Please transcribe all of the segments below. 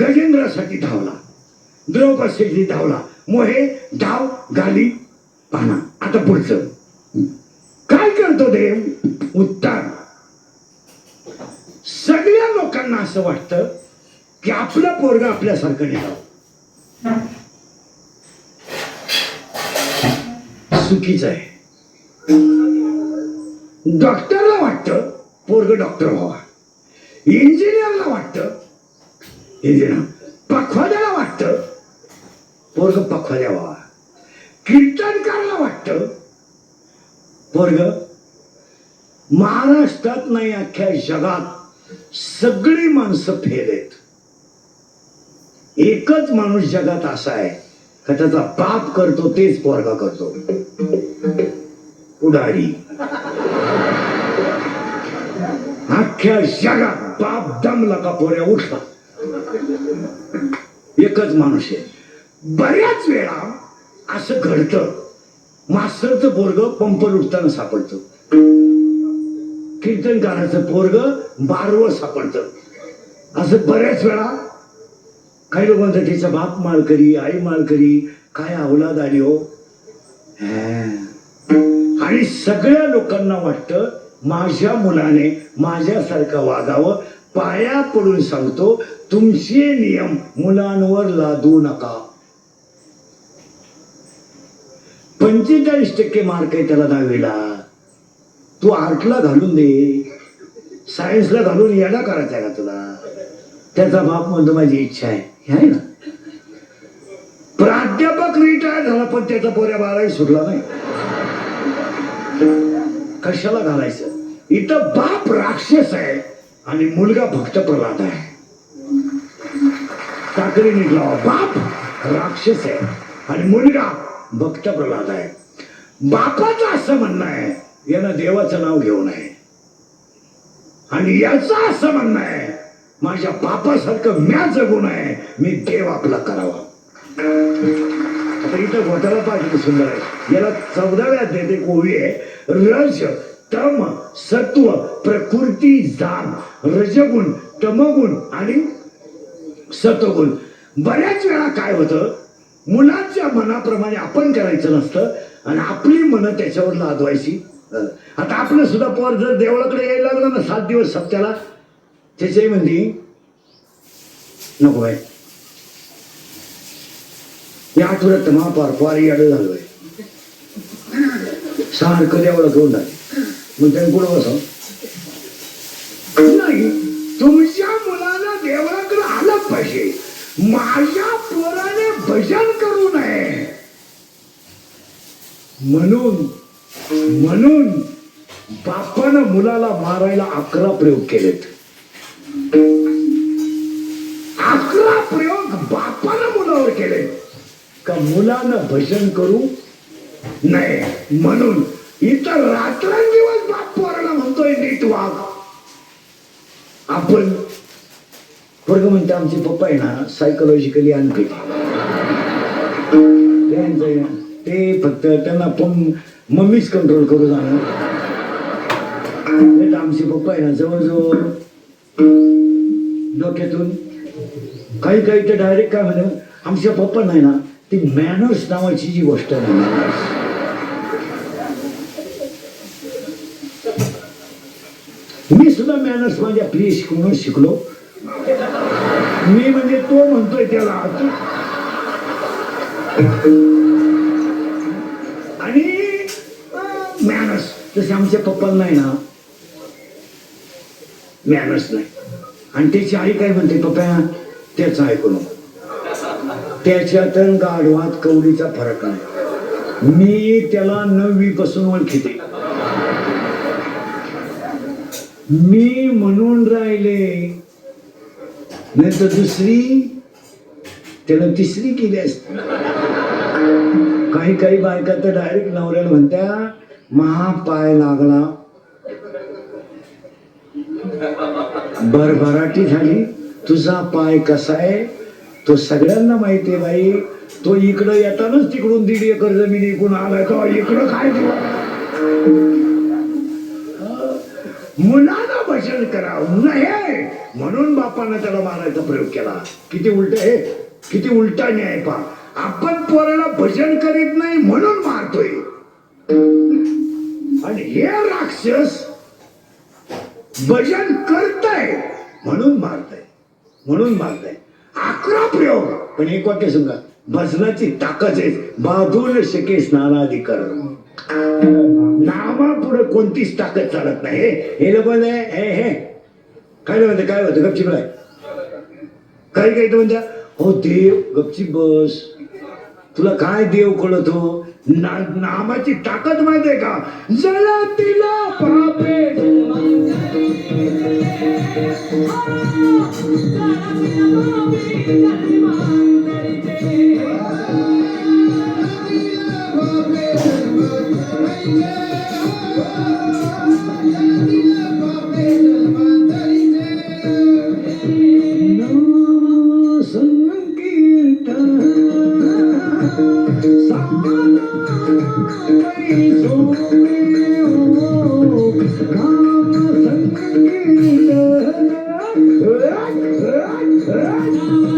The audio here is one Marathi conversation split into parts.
गजेंद्रासाठी धावला द्रौपदीसाठी धावला. मोहे धाव घाली पाना. आता पुढचं. काय करतो देव? उत्तर. सगळ्या लोकांना असं वाटतं की आपलं पोरग आपल्यासारखं निघावं चुकीचं आहे. डॉक्टरला वाटतं पोरग डॉक्टर व्हावा. इंजिनियरला वाटतं इंजिनियर पखवाद्याला वाटतं. पोरग पखवाद्या व्हावा कीर्तनकारला वाटतं. पोरग महाराष्ट्रात नाही अख्ख्या जगात सगळी माणसं फेल आहेत एकच माणूस जगात असा आहे का त्याचा बाप करतो तेच पोरगा करतो. उडारी अख्ख्या जगात बाप दमला का पोऱ्या उठला. एकच माणूस आहे. बऱ्याच वेळा असं घडतं. मास्तरचं पोरग पंप लुटताना सापडतं. कीर्तनकाराचं पोरग बारव सापडतं. असं बऱ्याच वेळा काही लोक म्हणतात तिचा बाप माळकरी आई माळकरी काय अवलाद आली हो. आणि सगळ्या लोकांना वाटतं माझ्या मुलाने माझ्यासारखं वागावं पाया पडून सांगतो तुमचे नियम मुलांवर लादू नका. पंचेचाळीस टक्के मार्क आहे त्याला दहावीला. तू आर्टला घालून दे. सायन्सला घालून याला करायचा आहे का तुला? त्याचा बाप म्हणतो माझी इच्छा आहे. आहे ना? प्राध्यापक रिटायर झाला पण त्याचा पोऱ्या बाराही सुटला नाही. कशाला घालायचं? इथं बाप राक्षस आहे आणि मुलगा भक्त प्रल्हाद आहे. टाकरी निघला बाप राक्षस आहे. आणि मुलगा भक्त प्रल्हाद आहे. बापाचं असं म्हणणं आहे यानं देवाचं नाव घेऊ नये. आणि याचं असं म्हणणं आहे माझ्या बापासारखं म्या जगू नये मी देव आपला करावा. आता इथं घोटाला पाहिजे सुंदर आहे. याला चौदाव्या देते कोवी आहे रज तम सत्व प्रकृती जाम रजगुण तमगुण आणि सतगुण. बऱ्याच वेळा काय होतं मुलांच्या मनाप्रमाणे आपण करायचं नसतं आणि आपली मनं त्याच्यावर लादवायची आता आपलं सुद्धा पोर जर देवळाकडे यायला लागलं ना सात दिवस सप्त्याला त्याच्याही म्हणते नको बाय या आठवड्यात तर महापार पारी अडळ झालोय सारखं देवळा घेऊन जाते. मग त्याने पुढं बसाव. नाही तुमच्या पाहिजे. माझ्या पोराने भजन करू नये. म्हणून म्हणून बापानं मुलाला मारायला अकरा प्रयोग केलेत. अकरा प्रयोग बापानं मुलावर केले. का मुलानं भजन करू नये? म्हणून इतर रात्रंदिवस बाप पोराला म्हणतोय नीट वाघ आपण वर्ग म्हणते आमचे पप्पा आहे ना सायकोलॉजिकली अनफिट त्यांचं ते फक्त त्यांना पण मम्मीच कंट्रोल करू जाणं आमचे पप्पा आहे ना जवळजवळ डोक्यातून काही काही तर डायरेक्ट काय म्हणे आमच्या पप्पा नाही ना ती मॅनर्स नावाची जी गोष्ट आहे मी सुद्धा मॅनर्स माझ्या प्रिय शिकवून शिकलो. मी म्हणजे तो म्हणतोय त्याला. आणि मॅनर्स. जसे आमच्या पप्पा नाही ना मॅनर्स नाही. आणि त्याची आई काय म्हणते पप्पा त्याचं ऐकू नको. त्याच्यात गाढवात कवडीचा फरक नाही मी त्याला नववी पासून ओळखिते. मी म्हणून राहिले नाही तर दुसरी त्यानं तिसरी केली असती काही काही बायका तर डायरेक्ट नवऱ्याला म्हणत्या महापाय लागला भरभराटी झाली तुझा पाय कसा आहे तो सगळ्यांना माहिती आहे बाई तो इकडं येतानाच तिकडून दीड एकर जमीन इकडून आलाय तो इकडं काय मुला मुलानं करावं नाही म्हणून बापानं त्याला मारायचा प्रयोग केला. किती उलट हे? किती उलटा न्याय पा. आपण पोराला भजन करीत नाही म्हणून मारतोय. आणि हे राक्षस भजन करताय म्हणून मारताय. म्हणून मारताय. अकरा प्रयोग. पण एक वाक्य सांगा. भजनाची ताकद आहे. बाधून शके स्नानादी कर नामा पुढे कोणतीच ताकद चालत नाही. हे- लोक म्हणते, हे हे. काय म्हणते काय होतं? गपचिप काय काय काही म्हणजे हो देव गपचिप बस. तुला काय देव कळतो ना, नामाची ताकद माहिती आहे का? जला तिला पापे. नाम Run! Run! Run!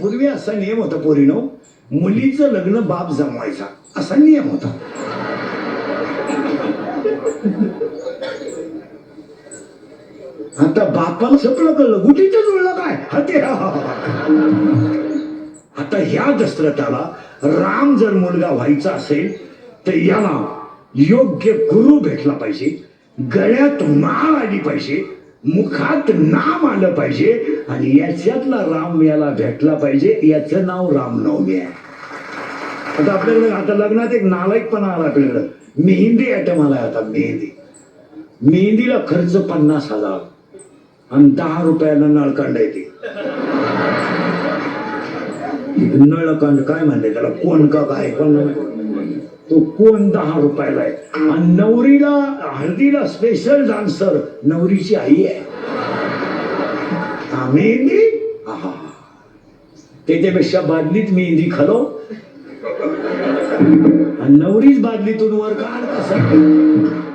पूर्वी असा नियम होता पोरीनो मुलीचं लग्न बाप जमवायचा. असा नियम होता. आता बापाला सपलं कळलं. गुटीच जुळलं काय? हा. आता ह्या दशरथाला राम जर मुलगा व्हायचा असेल तर याला योग्य गुरु भेटला पाहिजे गळ्यात माळ आली पाहिजे मुखात नाम आलं पाहिजे आणि याच्यातला राम याला भेटला पाहिजे. याचं नाव रामनवमी आहे. आता आपल्याकडे आता लग्नात एक नालायकपणा आला आपल्याकडं. मेहंदी आयटम आलाय आता मेहंदी. मेहंदीला खर्च पन्नास हजार. आणि दहा रुपयाला नळकांड येते नळकांड काय म्हणते त्याला? कोण का काय? पण तो कोण दहा रुपयाला आहे? आणि नवरीला हळदीला स्पेशल डान्सर नवरीची आई आहे. हा, मेहंदी? आहा. त्याच्यापेक्षा बादलीत मेहंदी खालो. आणि नवरीच बादलीतून वर काढ कसं